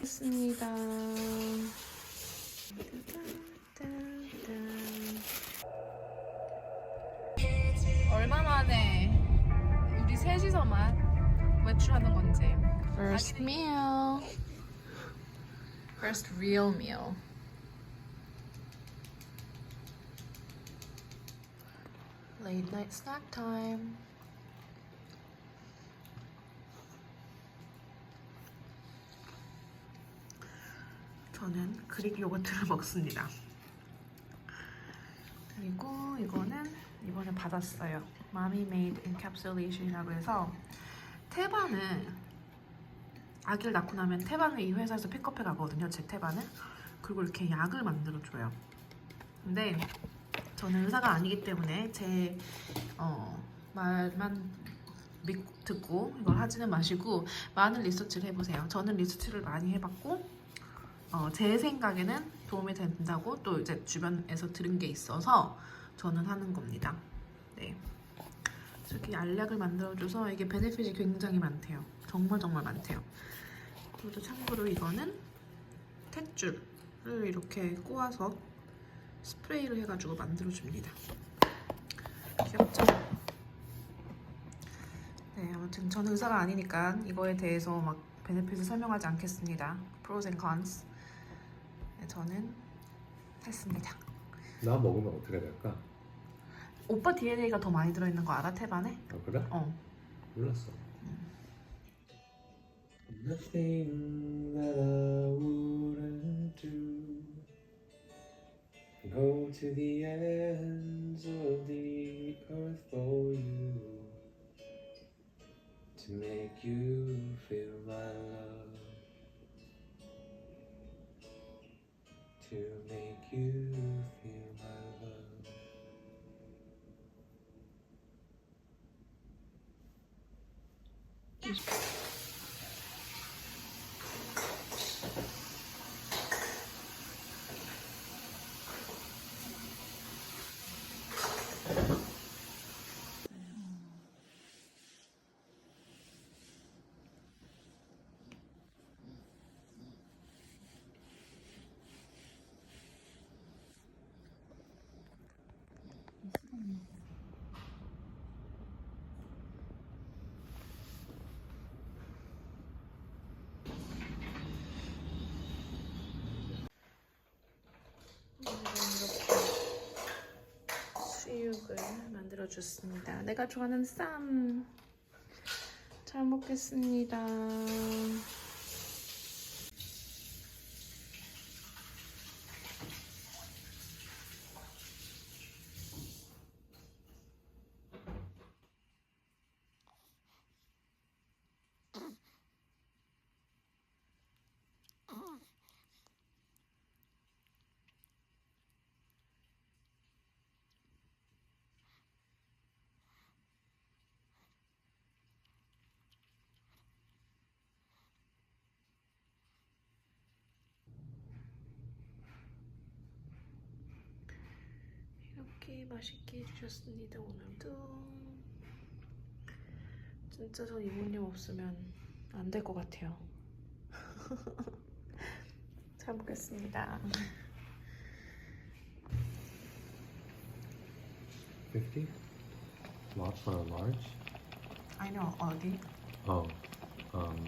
했습니다. 얼마 만에 우리 셋이서만 외출하는 건지. First meal. First real meal. Late night snack time. 저는 그릭 요거트를 먹습니다. 그리고 이거는 이번에 받았어요. 마미 메이드 인캡슐레이션이라고 해서 태반을 아기를 낳고 나면 태반을 이 회사에서 픽업해 가거든요. 제 태반을. 그리고 이렇게 약을 만들어 줘요. 근데 저는 의사가 아니기 때문에 제 어, 말만 믿, 듣고 이걸 하지는 마시고 많은 리서치를 해보세요. 저는 리서치를 많이 해봤고 어, 제 생각에는 도움이 된다고 또 이제 주변에서 들은 게 있어서 저는 하는 겁니다. 네. 저렇게 알약을 만들어줘서 이게 베네핏이 굉장히 많대요. 정말 정말 많대요. 그리고 참고로 이거는 탯줄을 이렇게 꼬아서 스프레이를 해가지고 만들어줍니다. 귀엽죠? 네, 아무튼 저는 의사가 아니니까 이거에 대해서 막 베네핏을 설명하지 않겠습니다. Cons. 네, 저는 했습니다. 나 먹으면 어떻게 될까? 오빠 DNA가 더 많이 들어있는 거 알아? 태반에? 아 그래? 어. 몰랐어. Nothing that I wouldn't do. Go to the ends of the earth for you. To make you feel my love. To make you feel my love. 수육을 만들어 줬습니다. 내가 좋아하는 쌈. 잘 먹겠습니다. 이렇게 맛있게 해주셨습니다. 오늘도 진짜 전 이모님 없으면 안 될 것 같아요. 잘 먹겠습니다. 50? Lot for a large? I know 어디? Oh, um,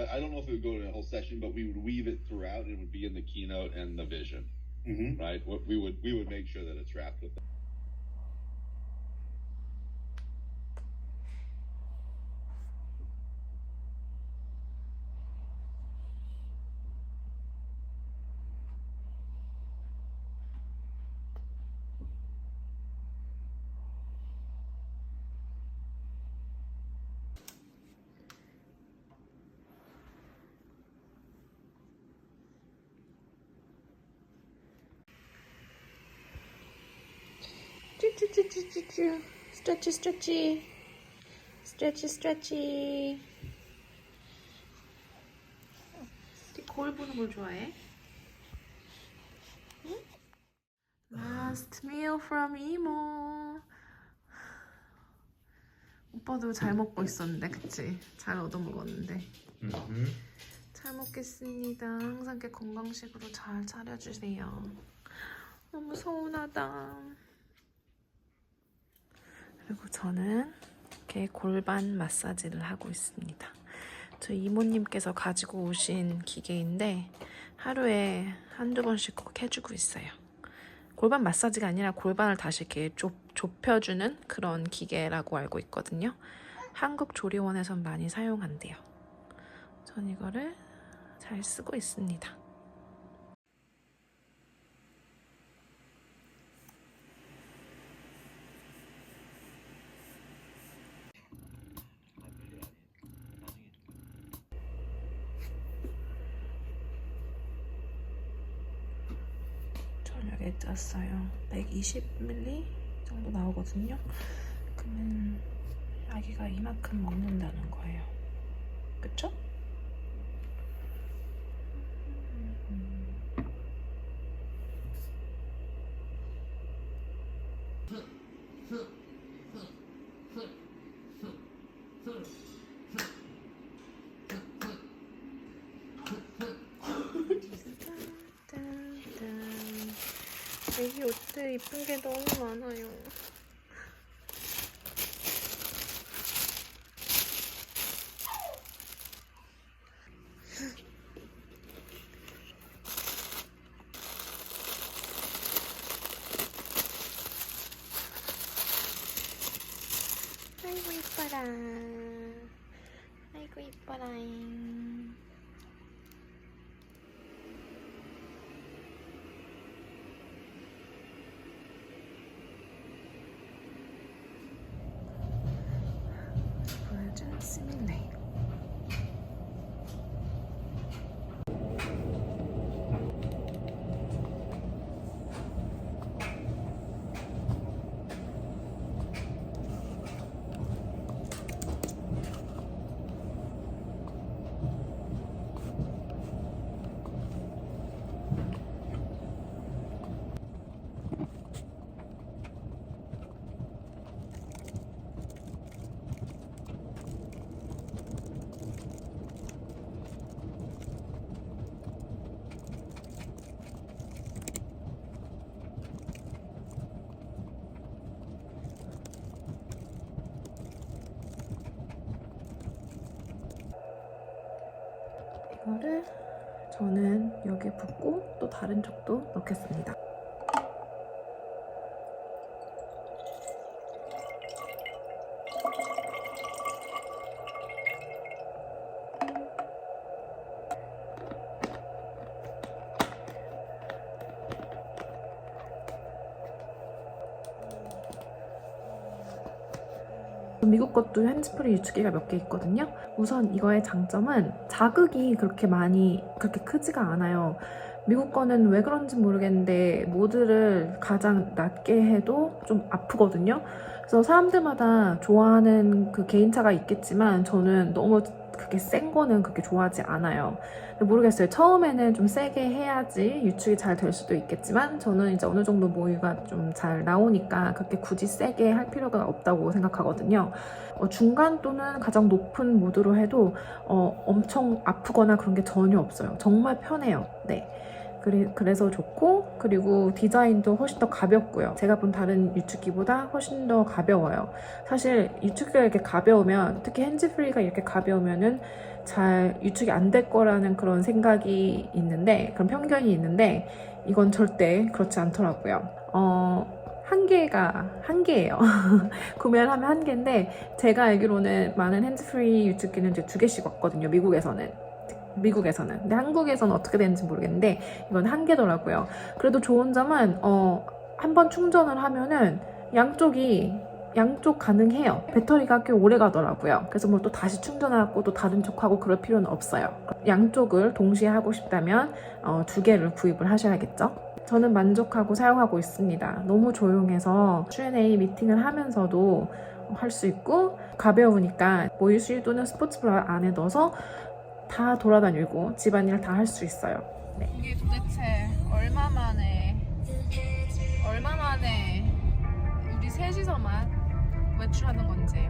That, I don't know if it would go to the whole session, but we would weave it throughout. It would be in the keynote and the vision, Mm-hmm. right? What we would we would make sure that it's wrapped with. 쭈 쭈쭈쭈쭈쭈 스트레치 스트레치 스트레치 스트레치 거울 보는 걸 좋아해? Last meal from 이모. 오빠도 잘 먹고 있었는데, 그치? 잘 얻어 먹었는데. 잘 먹겠습니다. 항상 이렇게 건강식으로 잘 차려주세요. 너무 서운하다. 그리고 저는 이렇게 골반 마사지를 하고 있습니다. 저희 이모님께서 가지고 오신 기계인데 하루에 한두 번씩 꼭 해주고 있어요. 골반 마사지가 아니라 골반을 다시 이렇게 좁, 좁혀주는 그런 기계라고 알고 있거든요. 한국 조리원에선 많이 사용한대요. 전 이거를 잘 쓰고 있습니다. 저녁에 짰어요. 120ml 정도 나오거든요. 그러면 아기가 이만큼 먹는다는 거예요. 그쵸? 짠짠. 애기 옷들 이쁜 게 너무 많아요. 아이고 이뻐라. 아이고 이뻐라. 보여준 스밀레이. 이거를 저는 여기 붓고 또 다른 쪽도 넣겠습니다. 미국 것도 핸즈프리 유축기가 몇 개 있거든요. 우선 이거의 장점은 자극이 그렇게 많이 그렇게 크지가 않아요. 미국 거는 왜 그런지 모르겠는데 모드를 가장 낮게 해도 좀 아프거든요. 그래서 사람들마다 좋아하는 그 개인차가 있겠지만 저는 너무 그렇게 센 거는 그렇게 좋아하지 않아요. 모르겠어요. 처음에는 좀 세게 해야지 유축이 잘 될 수도 있겠지만 저는 이제 어느 정도 모유가 좀 잘 나오니까 그렇게 굳이 세게 할 필요가 없다고 생각하거든요. 어, 중간 또는 가장 높은 모드로 해도 어, 엄청 아프거나 그런 게 전혀 없어요. 정말 편해요. 네. 그래, 그래서 좋고 그리고 디자인도 훨씬 더 가볍고요. 제가 본 다른 유축기보다 훨씬 더 가벼워요. 사실 유축기가 이렇게 가벼우면 특히 핸즈프리가 이렇게 가벼우면은 잘 유축이 안 될 거라는 그런 생각이 있는데 그런 편견이 있는데 이건 절대 그렇지 않더라고요. 어, 한 개가 한 개예요. 구매를 하면 한 개인데 제가 알기로는 많은 핸즈프리 유축기는 이제 두 개씩 왔거든요. 미국에서는. 미국에서는. 근데 한국에서는 어떻게 되는지 모르겠는데 이건 한 개더라고요. 그래도 좋은 점은 어, 한번 충전을 하면은 양쪽이 양쪽 가능해요. 배터리가 꽤 오래 가더라고요. 그래서 뭐또 다시 충전하고 또 다른 쪽하고 그럴 필요는 없어요. 양쪽을 동시에 하고 싶다면 어, 두 개를 구입을 하셔야겠죠. 저는 만족하고 사용하고 있습니다. 너무 조용해서 Q&A 미팅을 하면서도 할 수 있고 가벼우니까 모유수유 또는 스포츠 브라 안에 넣어서 다 돌아다니고 집안일 다 할 수 있어요. 이게 도대체 얼마 만에 얼마 만에 우리 셋이서만 외출하는 건지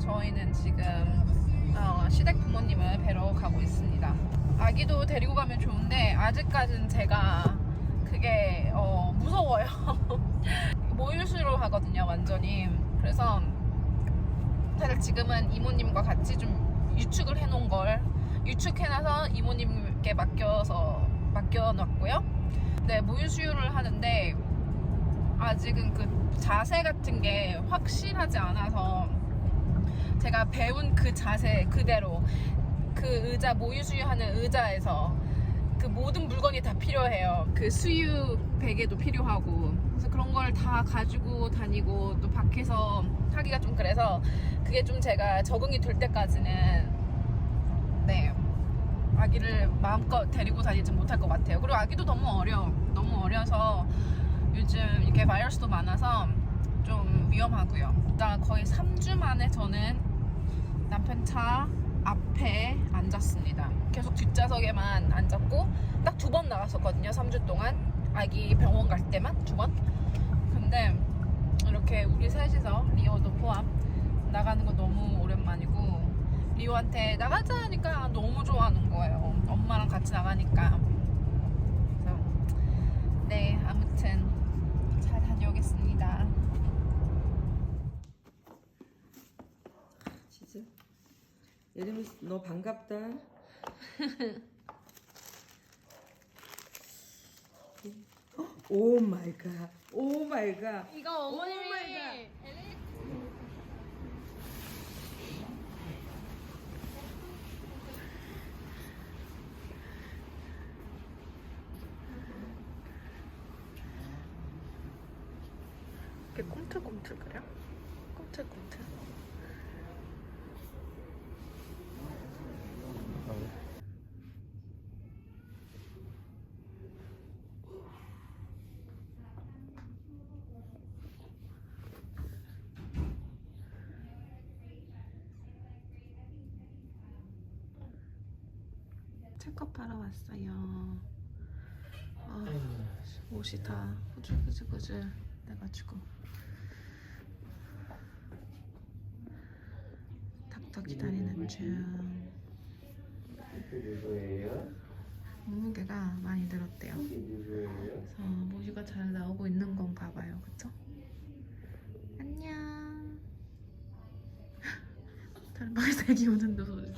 저희는 지금 어, 시댁 부모님을 뵈러 가고 있습니다. 아기도 데리고 가면 좋은데 아직까지는 제가 그게 어, 무서워요. 모유수로 하거든요, 완전히. 그래서 사실 지금은 이모님과 같이 좀 유축을 해놓은 걸 유축해놔서 이모님께 맡겨서 맡겨놨고요. 네, 모유수유를 하는데 아직은 그 자세 같은 게 확실하지 않아서 제가 배운 그 자세 그대로 그 의자 모유수유하는 의자에서 그 모든 물건이 다 필요해요. 그 수유 베개도 필요하고 그래서 그런 걸 다 가지고 다니고 또 밖에서 하기가 좀 그래서 그게 좀 제가 적응이 될 때까지는 네 아기를 마음껏 데리고 다니지 못할 것 같아요. 그리고 아기도 너무 어려 너무 어려서 요즘 이렇게 바이러스도 많아서 좀 위험하고요. 일단 거의 3주 만에 저는 남편 차 앞에 앉았습니다. 계속 뒷좌석에만 앉았고 딱 두 번 나갔었거든요. 3주 동안 아기 병원 갈 때만 두 번. 근데 이렇게 우리 셋이서 리오도 포함 나가는 거 너무 오랜만이고 리오한테 나가자 하니까 너무 좋아하는 거예요. 엄마랑 같이 나가니까. 그래서 네 아무튼 잘 다녀오겠습니다. 진짜 예림이 너 반갑다. 오 마이 갓. 오 마이 갓. 이거 어머님이 이렇게 꿈틀꿈틀. 체크업 하러 왔어요. 아, 옷이 다 후줄후줄후줄 돼가지고 닥터 기다리는 중 누구예요? 몸무게가 많이 늘었대요? 그래서 모유가 잘 나오고 있는 건 봐봐요 그쵸? 안녕 달방에서 애기 우는 소리